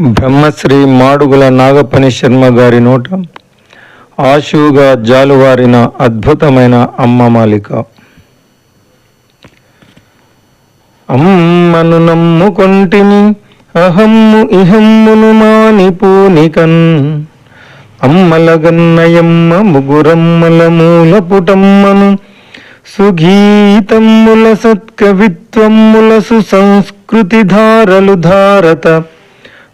బ్రహ్మశ్రీ మాడుగుల నాగపని శర్మ గారి నోట ఆశువుగా జాలువారిన అద్భుతమైన అమ్మ మాలిక. అమ్మను నమ్ముకొంటిని అహమ్ము ఇహమ్మును మానిపూనికన్. అమ్మలగన్నయమ్మ ముగురమ్మల మూల పుటమ్మను సుగీతమ్ముల సత్కవిత్వమ్ముల సుసంస్కృతి ధారలు ధారత.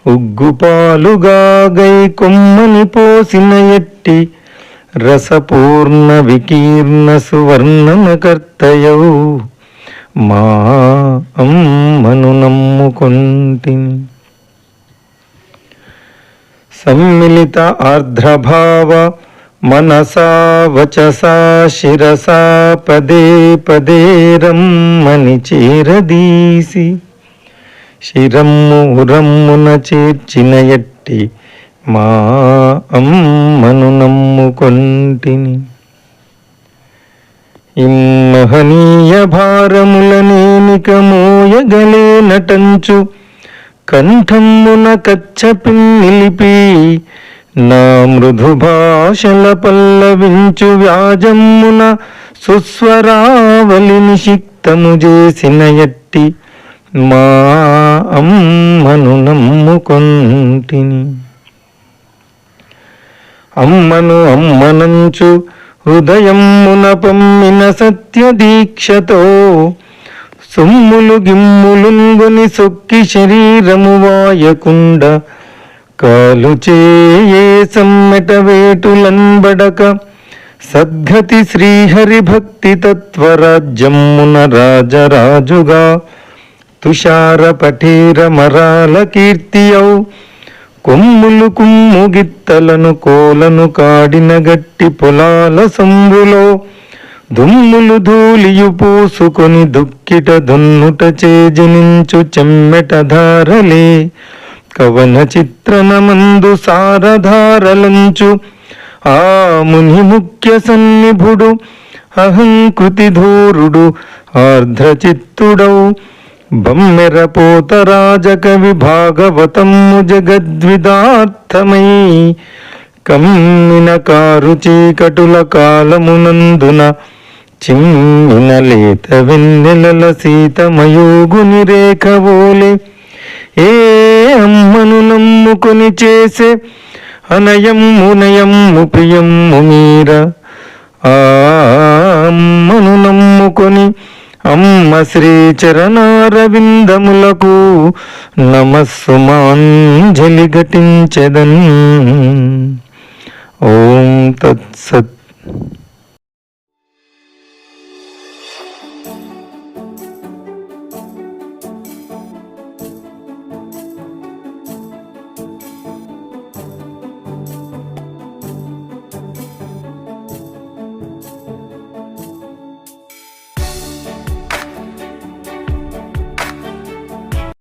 ఉగ్గుపాలుగా గై కొమ్మని పోసిన ఎట్టి రసపూర్ణ వికీర్ణ సువర్ణనకర్తయవు మా అమ్మను నమ్ముకొంటిని. సమ్మిళిత ఆర్ద్రభావ మనసా వచసా శిరసా పదే పదే రమ్మని చేరదీసి శిరమ్ము ఉరమ్మున చేర్చిన ఎట్టి మా అమ్మను నమ్ముకొంటిని. ఇమ్మహనీయ భారముల నేనిక మోయగలే కంఠమ్మున కచ్చపి నిలిపి నా మృదు భాషల పల్లవించు వ్యాజమ్మున సుస్వరావలి నిషిక్తము చేసిన ఎట్టి మా అమ్మను నమ్ముకొంటిని. అమ్మను అమ్మనంచు హృదయమ్మున పమ్మిన సత్య దీక్షతో సొమ్ములు గిమ్ములుంగుని సొక్కి శరీరము వాయకుండ కాలు చేయే సమ్మెట వేటులంబడక సద్గతి శ్రీహరి భక్తి తత్వరాజ్యమున రాజరాజుగా తుషార పఠీర మరాల కీర్తియౌ. కొమ్ములు కుమ్ము గిత్తలను కోలను కాడిన గట్టి పొలాల సంబులో. దుమ్ములు ధూలియు పూసుకొని దుక్కిట దున్నుట చేజనించు చెమ్మెట ధారలే. కవన చిత్రనమందు సారధారలంచు. ఆ ముని ముఖ్య సన్నిభుడు అహంకృతి ధూరుడు ఆర్ధ్రచిత్తుడౌ బమ్మెరపోత రాజకవి భాగవతము జగద్విదార్థమై కమ్మిన కారు చీకటుల కాలమునందున చిమ్మిన లేత వెన్నెలల సీతమయోగుని రేఖవోలే ఏ అమ్మను నమ్ముకొని చేసే అనయమ్ము నయమ్ము ప్రియమ్ము మీర. ఆ అమ్మను నమ్ముకొని అమ్మ శ్రీ చరణారవిందములకు నమస్సుమాంజలి ఘటించెదన్. ఓం తత్సత్.